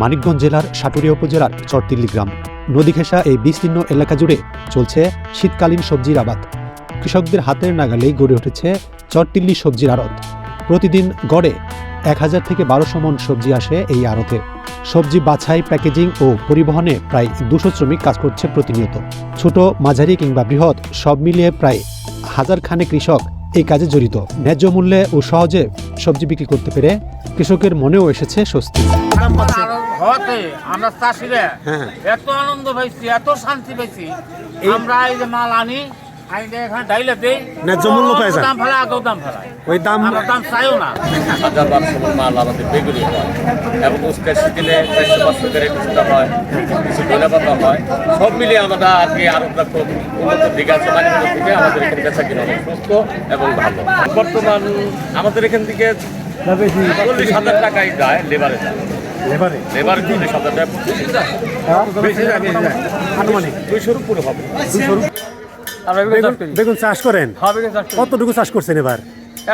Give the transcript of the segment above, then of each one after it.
মানিকগঞ্জ জেলার সাটুরিয়া উপজেলার চরতিল্লি গ্রাম। নদী ঘেঁষা এই বিস্তীর্ণ এলাকা জুড়ে চলছে শীতকালীন সবজির আবাদ। কৃষকদের হাতের নাগালেই গড়ে উঠেছে চরটিল্লি সবজির আড়ত। প্রতিদিন গড়ে এক হাজার থেকে বারোশো মন সবজি আসে এই আড়তে। সবজি বাছাই, প্যাকেজিং ও পরিবহনে প্রায় দুশো শ্রমিক কাজ করছে প্রতিনিয়ত। ছোট, মাঝারি কিংবা বৃহৎ সব মিলিয়ে প্রায় হাজার খানে কৃষক এই কাজে জড়িত। ন্যায্য মূল্যে ও সহজে সবজি বিক্রি করতে পেরে কৃষকের মনেও এসেছে স্বস্তি। হতে আমরা চাষিরা হ্যাঁ। এত আনন্দ পাইছি এত শান্তি পাইছি। আমরা এই যে মাল আনি আইনে এখানে ডাইলে দেই। ন্যায্য মূল্য পাই যান। দাম ফেলা আগেও দাম ফেলায় ওই দাম আমরা দাম চাইও না। হাজার বারোশো মাল আমাদের বেগুনি হয়। এবং উস্কার শীতলে চারশো পাঁচশো করে কিছুটা হয় কিছু ধনে হয়। সব মিলিয়ে আমরা আর কি খুব উন্নত দিকে আছে মানে থেকে আমাদের এখানে বেচা কিনা সুস্থ এবং ভালো। বর্তমান আমাদের এখান থেকে চল্লিশ হাজার টাকাই যায় লেবারে যায় লেবারে? লেবার হাজার টাকা। আনুমানিক? দুইশোর উপরে হবে। আমরা বেগুন চাষ করেন? চাষ কতটুকু চাষ করছেন এবার?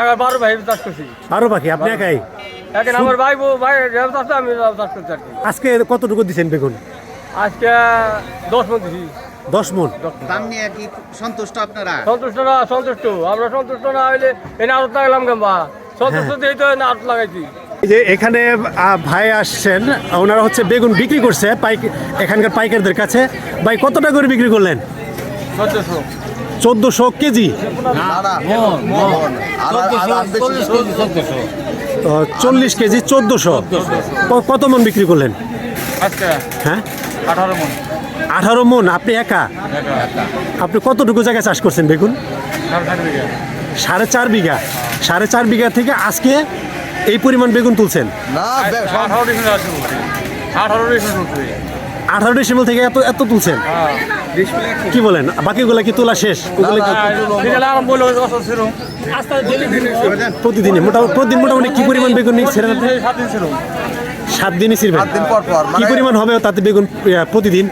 এবার বারো ভাই চাষ করছি। আরও বাকি আপনি একাই? এখন আমার ভাই ভাই চাষ আমি চাষ করছি আর কি। আজকে কতটুকু দিচ্ছেন বেগুন? আজকে দশ মন দিছি। দশ মন? দাম নিয়ে কি সন্তুষ্ট আপনারা? সন্তুষ্ট না সন্তুষ্ট। আমরা সন্তুষ্ট না হইলে এনে আরও লাগালাম কেমবা? সন্তুষ্ট দিয়ে তো এনে আরও লাগাইছি। যে এখানে ভাই আসছেন ওনারা হচ্ছে বেগুন বিক্রি করছে পাইক এখানকার পাইকারদের কাছে। ভাই কত টাকা করে বিক্রি করলেন? চোদ্দশো। চোদ্দশো কেজি? চল্লিশ কেজি চোদ্দশো। কত মন বিক্রি করলেন? হ্যাঁ? আঠারো মন। আঠারো মন আপনি একা? আপনি কতটুকু জায়গায় চাষ করছেন বেগুন? সাড়ে চার বিঘা। সাড়ে চার বিঘা থেকে আজকে এই পরিমাণ বেগুন তুলছেন? আঠারো ডিসেম্বর আঠারো ডিসেম্বর আঠারো ডিসেম্বর থেকে এত এত তুলছেন? কি বলেন? বাকিগুলো কি তোলা শেষ? প্রতিদিনে মোটামুটি প্রতিদিন মোটামুটি কি পরিমাণ বেগুন রাখেন? সাত দিন ছিল। সাত দিনই ছিড়বেন কি পরিমাণ হবে তাতে বেগুন প্রতিদিন?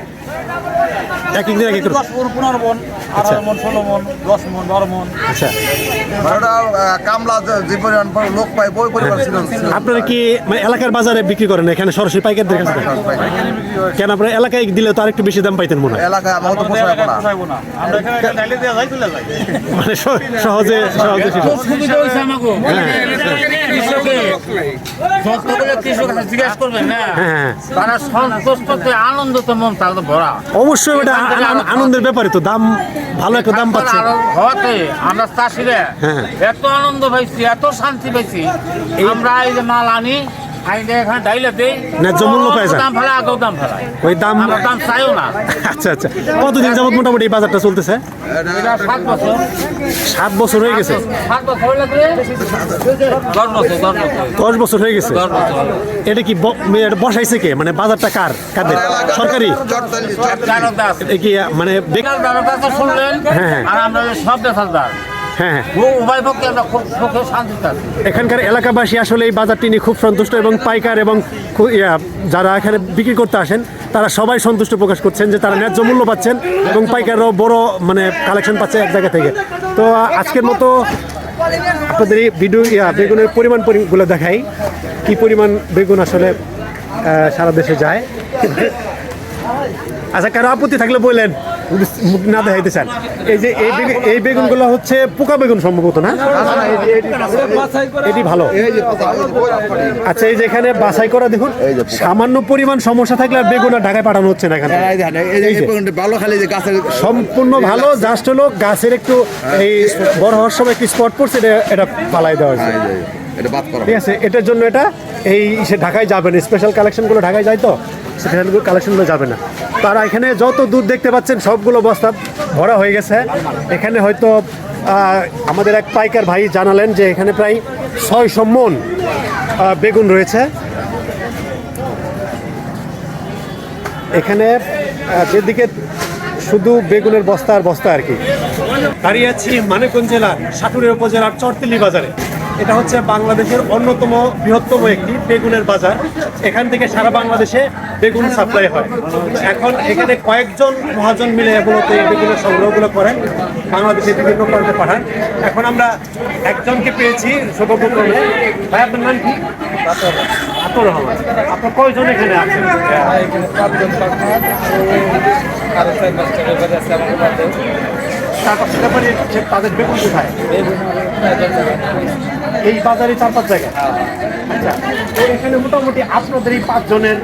এক এক দিন এক এক মন পনেরো মন মন ষোলো মন দশ মন বারো মন। আচ্ছা। কামলা যে- যে পরিমাণ লোক পাই বই পরিমাণ ছিল। ছিল। আপনারা কি মানে এলাকার বাজারে বিক্রি করেন? এখানে সরাসরি পাইকারদের কাছে? কেন আপনার এলাকায় দিলে তো আরেকটু বেশি দাম পাইতেন মনে হয়? এলাকায় আমার তো পোষায় না। পোষাইবো না। আমরা এখানে একটা ডাইলে দেওয়া যায় চলে যায় মানে সহজে আমাকে। কৃষকে যত করে কৃষক জিজ্ঞাসা করবেন না? হ্যাঁ মন অবশ্যই আ- আনন্দের ব্যাপারে তো দাম ভালো একটা দাম পাচ্ছে হতে আমরা চাষিরা হ্যাঁ। এত আনন্দ পাইছি এত শান্তি পাইছি আমরা এই যে মাল আনি আইনে এখানে ডাইলে দেই। ন্যায্য মূল্য পাই দাম ফেলা আগেও দাম ফেলায় ওই দাম দাম চাইও না। আচ্ছা আচ্ছা। কতদিন যাবত মোটামুটি এই বাজারটা চলতেছে? সাত বছর। হয়ে গেছে? দশ বছর হয়ে গেছে? এটা কি বসাইছে কে? মানে বাজারটা কার? কাদের? সরকারি? কি মানে শুনলেন। হ্যাঁ। আর আমরা সব হ্যাঁ হ্যাঁ। উভয় পক্ষে আমরা খুব সুখে শান্তিতে আছি। এখানকার এলাকাবাসী আসলে এই বাজারটি নিয়ে খুব সন্তুষ্ট এবং পাইকার এবং যারা এখানে বিক্রি করতে আসেন তারা সবাই সন্তুষ্ট প্রকাশ করছেন যে তারা ন্যায্য মূল্য পাচ্ছেন এবং পাইকাররাও বড় মানে কালেকশন পাচ্ছে এক জায়গা থেকে। তো আজকের মতো আপনাদের এই ভিডিও ইয়া বেগুনের পরিমাণগুলো দেখাই। কি পরিমাণ বেগুন আসলে সারা দেশে যায়। আচ্ছা কারও আপত্তি থাকলে বললেন মুখ না দেখাইতে চান। এই যে এই বেগুন এই বেগুনগুলো হচ্ছে পোকা বেগুন সম্ভবত না? এটি ভালো। আচ্ছা এই যে এখানে বাছাই করা দেখুন সামান্য পরিমাণ সমস্যা থাকলে আর বেগুন আর ঢাকায় পাঠানো হচ্ছে না এখানে। ভালো খালি যে গাছের সম্পূর্ণ ভালো জাস্ট হলো গাছের একটু এই বড় হওয়ার সময় একটু স্পট পড়ছে এটা এটা পালাই দেওয়া হয়েছে। এটা বাদ করা ঠিক আছে এটার জন্য এটা এই সে ঢাকায় যাবে না স্পেশাল কালেকশনগুলো ঢাকায় যায় তো স্পেশাল কালেকশনগুলো যাবে না। তারা এখানে যত দুধ দেখতে পাচ্ছেন সবগুলো বস্তা ভরা হয়ে গেছে। এখানে হয়তো আমাদের এক পাইকার ভাই জানালেন যে এখানে প্রায় ছয়শো মন আহ, বেগুন রয়েছে। এখানে যেদিকে শুধু বেগুনের বস্তা আর বস্তা আর কি। দাঁড়িয়ে আছি মানিকগঞ্জ জেলার সাটুরিয়া উপজেলার চরতিলি বাজারে। এটা হচ্ছে বাংলাদেশের অন্যতম বৃহত্তম একটি বেগুনের বাজার। এখান থেকে সারা বাংলাদেশে বেগুন সাপ্লাই হয়। এখন এখানে কয়েকজন মহাজন মিলে মূলত এই বেগুনের সংগ্রহগুলো করেন। বাংলাদেশের বিভিন্ন প্রান্তে পাঠান। এখন আমরা একজনকে পেয়েছি সৌভাগ্যক্রমে। ভাই আপনার নাম কি? আতর রহমান। আপনার কয়জন এখানে আছেন? এখানে পাঁচজন পার্টনার আরও চার পাঁচ টাকা করে আছে আমাদের মধ্যে। চার পাঁচটা ব্যাপারে সে- তাদের বেগুন কোথায়? টাকা এই বাজারে চার পাঁচ জায়গায়। আচ্ছা তো এখানে মোটামুটি আপনাদের এই পাঁচজনের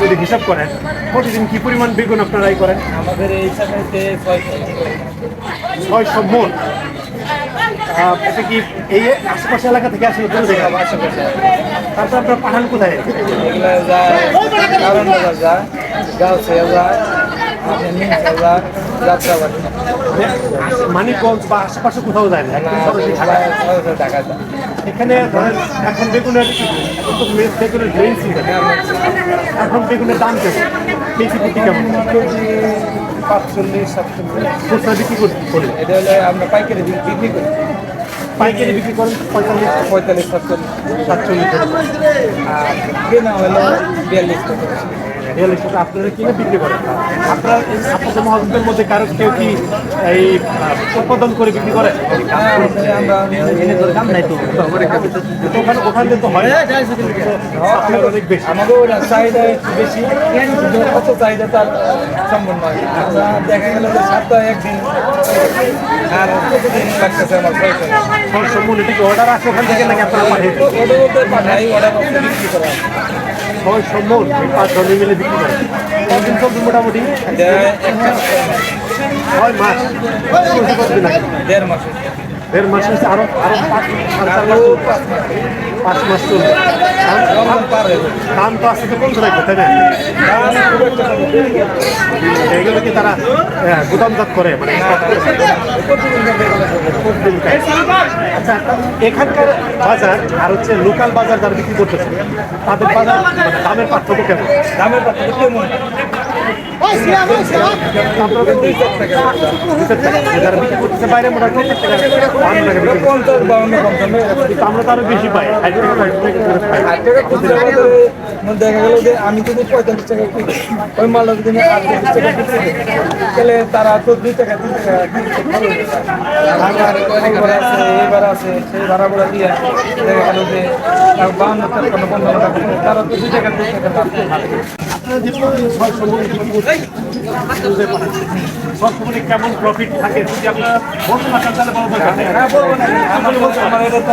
যদি হিসাব করেন প্রতিদিন কি পরিমাণ বেগুন আপনারা এই করেন? আমাদের এই সময়তে ছয় ছয়শো মন। এটা কি এই আশেপাশে এলাকা থেকে আসলে দূর থেকে? আশেপাশে। তারপর আপনারা পাঠান কোথায়? যায় মানিকগঞ্জ বা আশেপাশে কোথাও যায় না। এখানে ধরেন এখন বেগুনের বেগুনের সিজন এখন বেগুনের দাম কেমন? কেজি প্রতি কেমন? কেজি পাঁচচল্লিশ সাতচল্লিশ খুচরা বিক্রি করি। এটা হলে আমরা পাইকারি বিক্রি করি। পাইকারি বিক্রি করেন পঁয়তাল্লিশ। পঁয়তাল্লিশ সাতচল্লিশ। সাতচল্লিশ। আর কেনা হলো বিয়াল্লিশ টাকা। বিয়াল্লিশ টাকা আপনারা কিনে বিক্রি করেন? আপনার আপনাদের মহাজনদের মধ্যে কারও কেউ কি এই উৎপাদন করে বিক্রি করে? ওখানে ওখানে তো হয় আপনার অনেক বেশি। আমাদের চাহিদা বেশি। অত চাহিদা তার সম্ভব নয় দেখা গেল যে সপ্তাহে একদিন আর প্রতিদিন লাগতেছে আমার সব সম্পূর্ণ ঠিক অর্ডার আছে ওখান থেকে নাকি আপনারা? পাঠাই বলতে বিক্রি করা ছয় সম্মন পাঁচ জনে মিলে বিক্রি করে কদিন চলবে মোটামুটি? ছয় মাস। কতদিন দেড় মাসের দেড় মাস হচ্ছে আরও আরও পাঁচ মাস চলবে। দাম- তো আজকে কমতে লাগবে, তাই না। এগুলো কি তারা গুদামজাত করে মানে। আচ্ছা এখানকার বাজার আর হচ্ছে লোকাল বাজার যারা বিক্রি করতেছে, তাদের বাজার মানে দামের পার্থক্য কেমন দামের পার্থক্য কেমন কিন্তু আমরা তো আরও বেশি পাই দেখা গেল যে আমি যদি পঁয়তাল্লিশ টাকা কিনি ওই মালটা যদি আটচল্লিশ টাকা বিক্রি তাহলে তারা তো দুই টাকা তিন টাকা কিনতে আছে এই আছে সেই ভাড়া ভাড়া দিয়ে দেখা গেল যে টাকা তারা তো টাকা দুই টাকা। আপনারা যে প্রতিদিন ছয়শো বিক্রি করছেন, বুঝতে পারছেন। ছয়শো মনে কেমন প্রফিট থাকে যদি আপনারা বলতে পারতেন তাহলে বলতে পারতেন হ্যাঁ, বলব না। এটা তো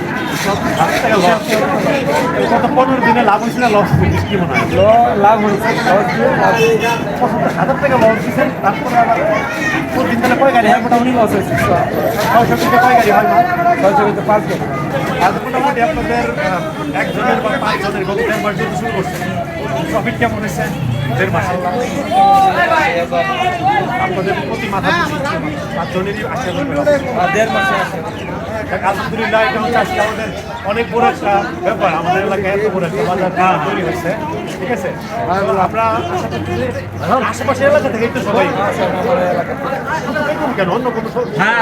পনেরো দিনে লাভ হয়েছে না লস হয়েছে? কি মনে হয়? লাভ হয়েছে। লস দিয়ে পঁচাত্তর হাজার টাকা লস দিচ্ছেন তারপরে আবার প্রতিদিন তাহলে কয় গাড়ি হয় মোটামুটি লস হয়েছে। ছয়শো থেকে কয় গাড়ি হয় না? ছয়শো কিন্তু পাঁচ কেজি আজ মোটামুটি আপনাদের একজনের বা পাঁচজনের গত দেড় মাস যদি শুরু করছে। প্রফিট কেমন হয়েছে? দেড় মাসে। আপনাদের প্রতি মাথা পাঁচজনেরই। আর দেড় মাসে আসে আলহামদুলিল্লাহ এটা হচ্ছে আজকে আমাদের অনেক বড় একটা ব্যাপার। আমাদের এলাকায় এত বড় একটা বাজার তৈরি ঠিক আছে? আমরা আশেপাশের এলাকা থেকে একটু সবাই বেগুন কেন? অন্য কোনো হ্যাঁ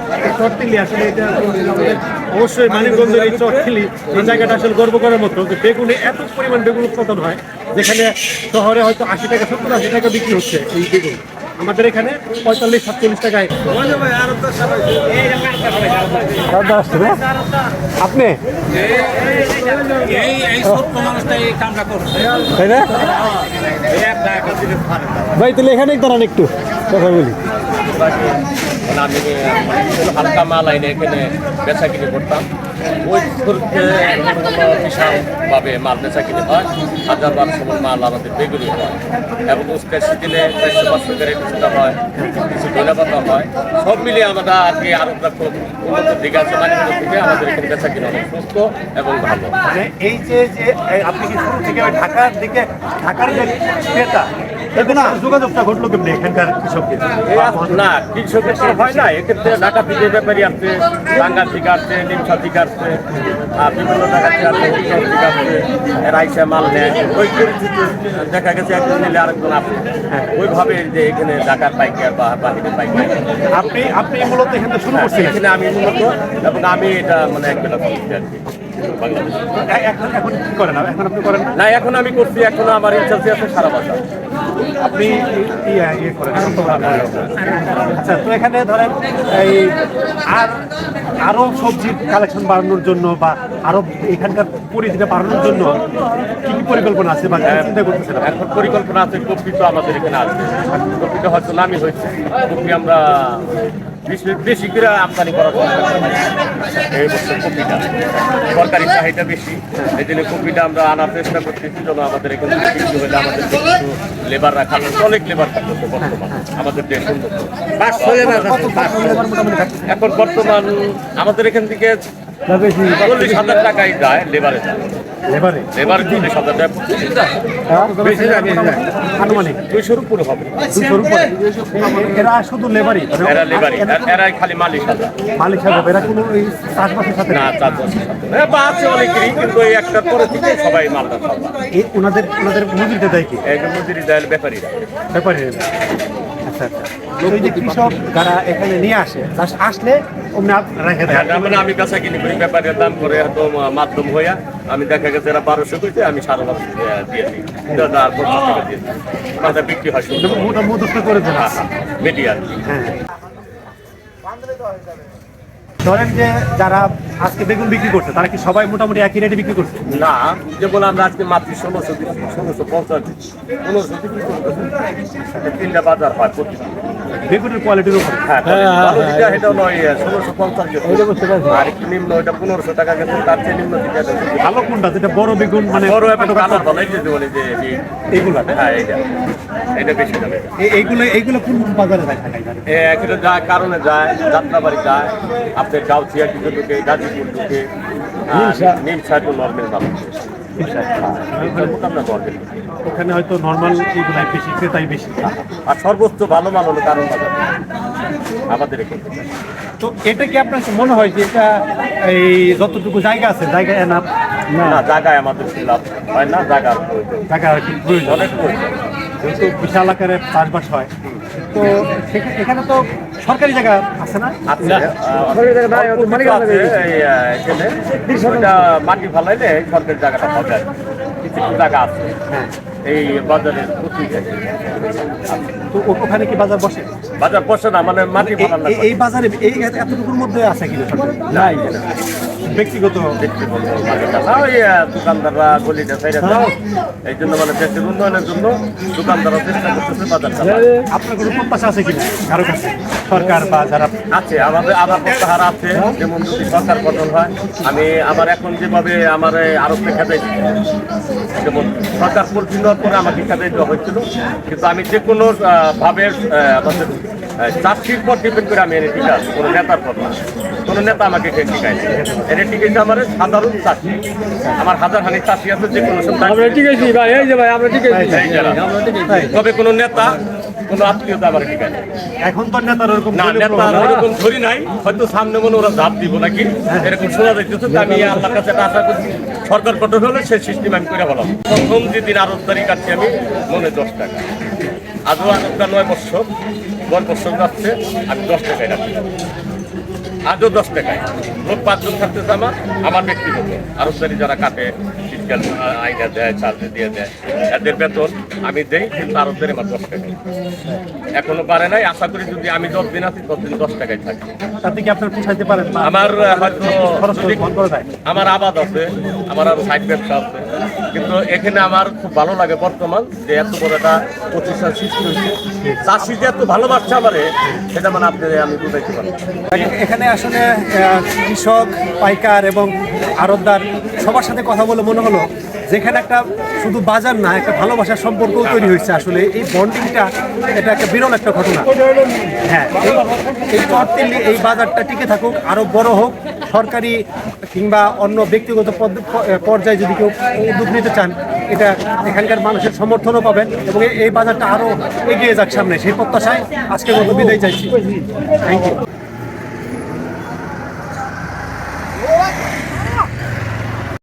চটকিলি আসলে এটা অবশ্যই মানিকগঞ্জের এই চটকিলি এই জায়গাটা আসলে গর্ব করার মতো যে বেগুনে এত পরিমাণ বেগুন উৎপাদন হয়, যেখানে শহরে হয়তো আশি টাকা, সত্তর, আশি টাকা বিক্রি হচ্ছে এই বেগুন। আমাদের এখানে পঁয়তাল্লিশ, সাতচল্লিশ টাকায়। আপনি। ভাই, তাহলে এখানে দাঁড়ান একটু, কথা বলি। মানে আমি মানে হালকা মাল আইনে এখানে বেচা কিনে করতাম ওই খরচে বিশালভাবে মাল বেচা কিনে হয় হাজার বারোশো মন মাল আমাদের বেগুনি হয় এবং উস্কার সিজনে চারশো পাঁচশো করে কিছুটা হয় কিছু ধনে হয় সব মিলিয়ে আমরা আর কি আরবরা খুব উন্নত দিকে আছে মানে থেকে আমাদের এখানে বেচা কিনে অনেক সুস্থ এবং ভালো। মানে এই যে যে আপনি কি শুরু থেকে ঢাকার দিকে ঢাকার যে ক্রেতা যোগাযোগটা ঘটলো কেমনি এখানকার কৃষকদের? না কৃষকের হয় না এক্ষেত্রে ঢাকা থেকে ব্যাপারী আসছে টাঙ্গার থেকে আসছে নিমসা থেকে আসছে বিভিন্ন জায়গা থেকে আসছে আসছে এরা আইসা মাল নেয় ওই পরিস্থিতি দেখা গেছে একজন নিলে আরেকজন আসে। ওইভাবে যে এখানে ঢাকার পাইকার বা বাহিরের পাইকার। আপনি আপনি মূলত এখান শুরু করছিলেন? এখানে আমি মূলত এবং আমি এটা মানে এক বেলা করছি আর কি। এখন এখন কি করেন এখন আপনি করেন না? এখন আমি করছি এখনও আমার ইনচার্জে আছে সারা বাজার আপনি ইয়ে ইয়ে করেন। আচ্ছা তো এখানে ধরেন এই আর আরও সবজির কালেকশন বাড়ানোর জন্য বা আরও এখানকার পরিধিটা বাড়ানোর জন্য কি কি পরিকল্পনা আছে বা চিন্তা করতেছেন? এখন পরিকল্পনা আছে কপি তো আমাদের এখানে আছে কপিটা হয়তো নামই হয়েছে কপি আমরা বেশি করে আমদানি করা এই বছর কপিটা, সরকারি চাহিদা বেশি, এই জন্য কপিটা আমরা আনার চেষ্টা করতেছি, যেন আমাদের এখানে আমাদের লেবার রাখা অনেক লেবার থাকতেছে বর্তমান, আমাদের দেশ এখন বর্তমান আমাদের এখান থেকে চল্লিশ হাজার টাকাই যায় লেবারে। যায় এবারে লেবার চল্লিশ হাজার টাকা বেশি যায় বেশি যায়। আনুমানিক। দুইশোর উপরে হবে। উপরে? এরা শুধু লেবারই। মানে এরা লেবারি এরাই খালি মালিক সাজা মালিক সাহেব এরা কোনো এই চাষবাসের সাথে না বছর সাথে হ্যাঁ বা আছে অনেকেরই কিন্তু এই একটার পরে থেকে সবাই সাজা এই ওনাদের ওনাদের মজুরিটা দেয় কি? মজুরি দেয় ব্যাপারীরা। ব্যাপারে আচ্ছা আচ্ছা। এই যে কৃষক যারা এখানে নিয়ে আসে আসলে অমনি রেখে দেয়। হ্যাঁ, মানে আমি কাছে কিনি করি ব্যাপারের দাম করে হয়তো মাধ্যম হইয়া আমি দেখা গেছে এরা বারোশো কইতে আমি সাড়ে বারোশো দিয়ে দিই। মাথা বিক্রি হয় মোটা মুদস্ত করে দেন মিডিয়া হ্যাঁ। হ্যাঁ ধরেন যে যারা আজকে বেগুন বিক্রি করছে তারা কি সবাই মোটামুটি একই রেটে বিক্রি করছে? না যেমন আমরা আজকে মাত্র ষোলোশো দিচ্ছি ষোলোশো পঞ্চাশ দিচ্ছি পনেরোশো বিক্রি করতেছি। তিনটা বাজার হয় বেগুনের কোয়ালিটির উপরে। হ্যাঁ ভালো সেটা নয় ষোলোশো পঞ্চাশ আর একটু নিম্ন ওইটা পনেরোশো টাকা গেছে তার চেয়ে নিম্ন এটা। ভালো কোনটা? যেটা বড় বেগুন মানে বড় এবং কালার ভালো এই যে বলে যে এই- এইগুলা হ্যাঁ এইটা। এটা বেশি দামে। এইগুলো এইগুলো কোন বাজারে যায়? কারণে যায় যাত্রাবাড়ি যায় আপনার গাউছিয়া দিকে ঢুকে গাজীপুর ঢুকে নিম সাইড নর্মেল দাম ওখানে হয়তো নর্মাল এইগুলাই বেশি ক্রেতাই বেশি। আর সর্বোচ্চ ভালো মাল হলো কারণ আমাদের এখানে। তো এটা কি আপনার মনে হয় যে এটা এই যতটুকু জায়গা আছে জায়গা এনাফ না জায়গায় আমাদের লাভ হয় না। জায়গা কি? প্রয়োজন। অনেক প্রয়োজন। যেহেতু বিশাল আকারে চাষবাস হয়। তো এখানে তো সরকারি জায়গা আছে না? আহ, অল্প কিছু আছে, এখানে। ওটা মাটি ফালাইলে সরকারি জায়গাটা কিছু জায়গা আছে। হ্যাঁ। এই বাজারের তো ওখানে কি বাজার বসে? বাজার বসে না মানে মাটি এই- বাজারে এই এত- এতটুকুর মধ্যে আছে কিনা সরকারি? নাই। ব্যক্তিগত ওই দোকানদাররা গলিটা সাইডে এই জন্য মানে দেশের উন্নয়নের জন্য দোকানদাররা চেষ্টা করতেছে বাজার আপনার কোনো প্রত্যাশা আছে কিনা? কারও কাছে? সরকার বা যারা আছে আমাদের আমার প্রত্যাহার আছে যেমন যদি সরকার গঠন হয় আমি আমার এখন যেভাবে আমার আরও খেতে যেমন সরকার পরিচিত পরে আমাকে খেতে দেওয়া হয়েছিল কিন্তু আমি যে কোনো ভাবে আমাদের চাকরির পর ডিপেন্ড করে আমি এনে টিকা কোনো নেতার পর না। কোনো নেতা আমাকে কে টিকাইছে এনে টিকাইছে আমার সাধারণ চাকরি আমার হাজার হানি চাকরি আছে যে কোনো আমরা টিকাইছি ভাই এই যে ভাই আমরা টিকাইছি তবে কোনো নেতা কোনো আত্মীয়তা আমার টিকাই এখন তো নেতার ওরকম না দলীয় নেতা প্রভাব ওরকম ধরি নাই। হয়তো সামনে মনে ওরা ধাপ দিব নাকি? এরকম শোনা যাইতেছে তো আমি আল্লাহর কাছে আশা করছি। সরকার কঠোর হলে সেই সিস্টেম আমি করে বললাম প্রথম যেদিন আরও তারিখ কাটছি আমি মনে দশ টাকা। আজও আরেকটা নয় বছর নয় বছর যাচ্ছে আমি দশ টাকায় রাখি আজও দশ টাকায়। লোক পাঁচজন থাকতেছে আমার আমার ব্যক্তিগত। আরও তারি যারা কাটে শীতকাল আইনা দেয় চার্জে দিয়ে দেয় এদের বেতন আমি দেই কিন্তু আরও তারি আমার দশ টাকায়। এখনও পারে নাই আশা করি যদি আমি দশ দিন আছি দশ দিন দশ টাকায় থাকি। তাতে কি আপনার পোষাইতে পারেন? আমার হয়তো দেয়? আমার আবাদ আছে আমার আরও সাইড ব্যবসা আছে কিন্তু এখানে আমার খুব ভালো লাগে বর্তমান যে এত বড় একটা প্রতিষ্ঠান সৃষ্টি হয়েছে। চাষি যে এত ভালোবাসছে আমারে, সেটা মানে আপনি, আমি বুঝাইতে পারি এখানে আসলে কৃষক, পাইকার এবং আড়তদার সবার সাথে কথা বলে মনে হলো। যেখানে একটা শুধু বাজার না, একটা ভালোবাসার সম্পর্কও তৈরি হয়েছে আসলে। এই বন্ডিংটা এটা একটা বিরল একটা ঘটনা। হ্যাঁ এই চরতিল্লি এই বাজারটা টিকে থাকুক আরও বড় হোক, সরকারি কিংবা অন্য ব্যক্তিগত পর্যায়ে যদি কেউ উদ্যোগ নিতে চান, এটা এখানকার মানুষের সমর্থনও পাবেন এবং এই- বাজারটা আরও এগিয়ে যাক সামনে। সেই প্রত্যাশায় আজকের মতো বিদায় চাইছি। Thank you